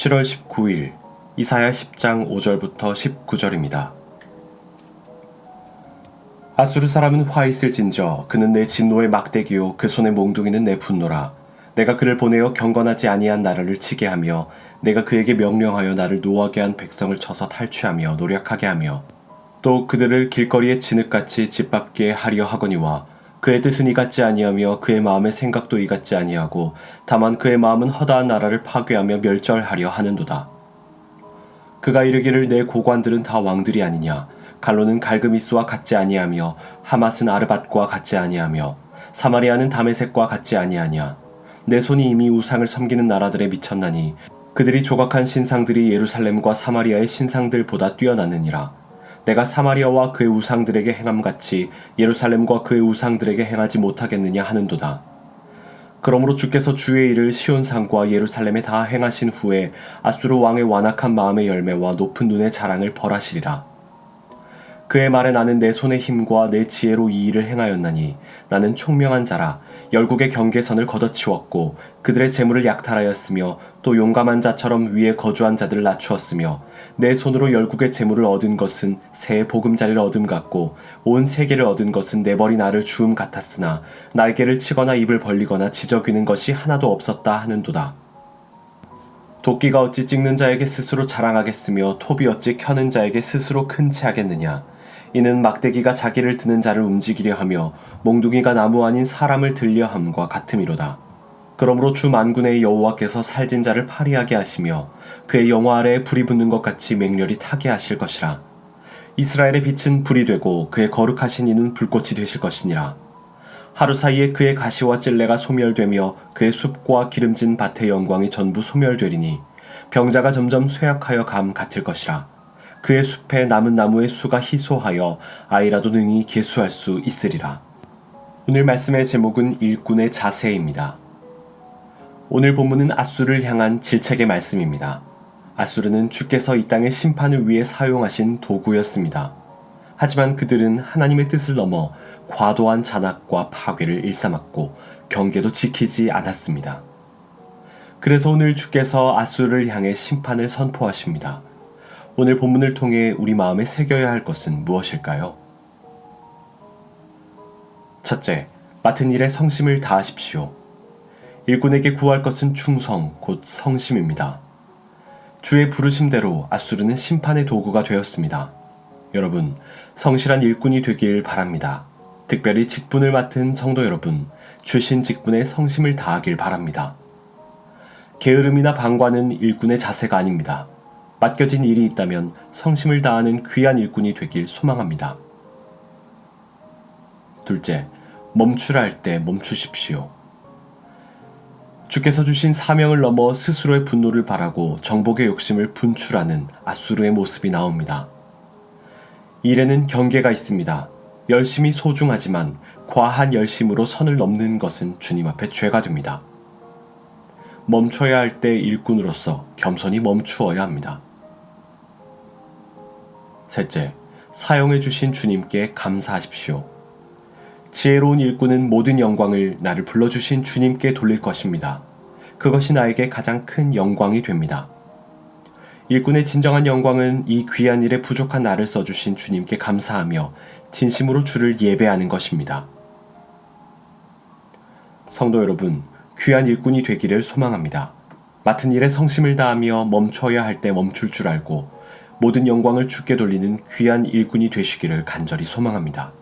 7월 19일 이사야 10장 5절부터 19절입니다. 아수르 사람은 화 있을진저 그는 내 진노의 막대기요 그 손의 몽둥이는 내 분노라 내가 그를 보내어 경건하지 아니한 나라를 치게 하며 내가 그에게 명령하여 나를 노하게 한 백성을 쳐서 탈취하며 노력하게 하며 또 그들을 길거리에 진흙같이 짓밟게 하려 하거니와 그의 뜻은 이같지 아니하며 그의 마음의 생각도 이같지 아니하고 다만 그의 마음은 허다한 나라를 파괴하며 멸절하려 하는도다. 그가 이르기를 내 고관들은 다 왕들이 아니냐. 갈로는 갈그미스와 같지 아니하며 하맛은 아르밧과 같지 아니하며 사마리아는 다메섹과 같지 아니하냐. 내 손이 이미 우상을 섬기는 나라들에 미쳤나니 그들이 조각한 신상들이 예루살렘과 사마리아의 신상들보다 뛰어나느니라 내가 사마리아와 그의 우상들에게 행함같이 예루살렘과 그의 우상들에게 행하지 못하겠느냐 하는도다. 그러므로 주께서 주의 일을 시온산과 예루살렘에 다 행하신 후에 아수르 왕의 완악한 마음의 열매와 높은 눈의 자랑을 벌하시리라. 그의 말에 나는 내 손의 힘과 내 지혜로 이 일을 행하였나니 나는 총명한 자라 열국의 경계선을 걷어치웠고 그들의 재물을 약탈하였으며 또 용감한 자처럼 위에 거주한 자들을 낮추었으며 내 손으로 열국의 재물을 얻은 것은 새 보금자리를 얻음 같고 온 세계를 얻은 것은 내 머리 나를 주음 같았으나 날개를 치거나 입을 벌리거나 지저귀는 것이 하나도 없었다 하는도다. 도끼가 어찌 찍는 자에게 스스로 자랑하겠으며 톱이 어찌 켜는 자에게 스스로 큰 채하겠느냐 이는 막대기가 자기를 드는 자를 움직이려 하며 몽둥이가 나무 아닌 사람을 들려 함과 같음이로다. 그러므로 주 만군의 여호와께서 살진 자를 파리하게 하시며 그의 영화 아래에 불이 붙는 것 같이 맹렬히 타게 하실 것이라. 이스라엘의 빛은 불이 되고 그의 거룩하신 이는 불꽃이 되실 것이니라. 하루 사이에 그의 가시와 찔레가 소멸되며 그의 숲과 기름진 밭의 영광이 전부 소멸되리니 병자가 점점 쇠약하여 감 같을 것이라. 그의 숲에 남은 나무의 수가 희소하여 아이라도 능히 계수할 수 있으리라. 오늘 말씀의 제목은 일꾼의 자세입니다. 오늘 본문은 아수를 향한 질책의 말씀입니다. 아수르는 주께서 이 땅의 심판을 위해 사용하신 도구였습니다. 하지만 그들은 하나님의 뜻을 넘어 과도한 잔악과 파괴를 일삼았고 경계도 지키지 않았습니다. 그래서 오늘 주께서 아수르를 향해 심판을 선포하십니다. 오늘 본문을 통해 우리 마음에 새겨야 할 것은 무엇일까요? 첫째, 맡은 일에 성심을 다하십시오. 일꾼에게 구할 것은 충성, 곧 성심입니다. 주의 부르심대로 아수르는 심판의 도구가 되었습니다. 여러분, 성실한 일꾼이 되길 바랍니다. 특별히 직분을 맡은 성도 여러분, 주신 직분에 성심을 다하길 바랍니다. 게으름이나 방관은 일꾼의 자세가 아닙니다. 맡겨진 일이 있다면 성심을 다하는 귀한 일꾼이 되길 소망합니다. 둘째, 멈추라 할 때 멈추십시오. 주께서 주신 사명을 넘어 스스로의 분노를 바라고 정복의 욕심을 분출하는 아수르의 모습이 나옵니다. 일에는 경계가 있습니다. 열심이 소중하지만 과한 열심으로 선을 넘는 것은 주님 앞에 죄가 됩니다. 멈춰야 할 때 일꾼으로서 겸손히 멈추어야 합니다. 셋째, 사용해 주신 주님께 감사하십시오. 지혜로운 일꾼은 모든 영광을 나를 불러주신 주님께 돌릴 것입니다. 그것이 나에게 가장 큰 영광이 됩니다. 일꾼의 진정한 영광은 이 귀한 일에 부족한 나를 써주신 주님께 감사하며 진심으로 주를 예배하는 것입니다. 성도 여러분, 귀한 일꾼이 되기를 소망합니다. 맡은 일에 성심을 다하며 멈춰야 할 때 멈출 줄 알고 모든 영광을 주께 돌리는 귀한 일꾼이 되시기를 간절히 소망합니다.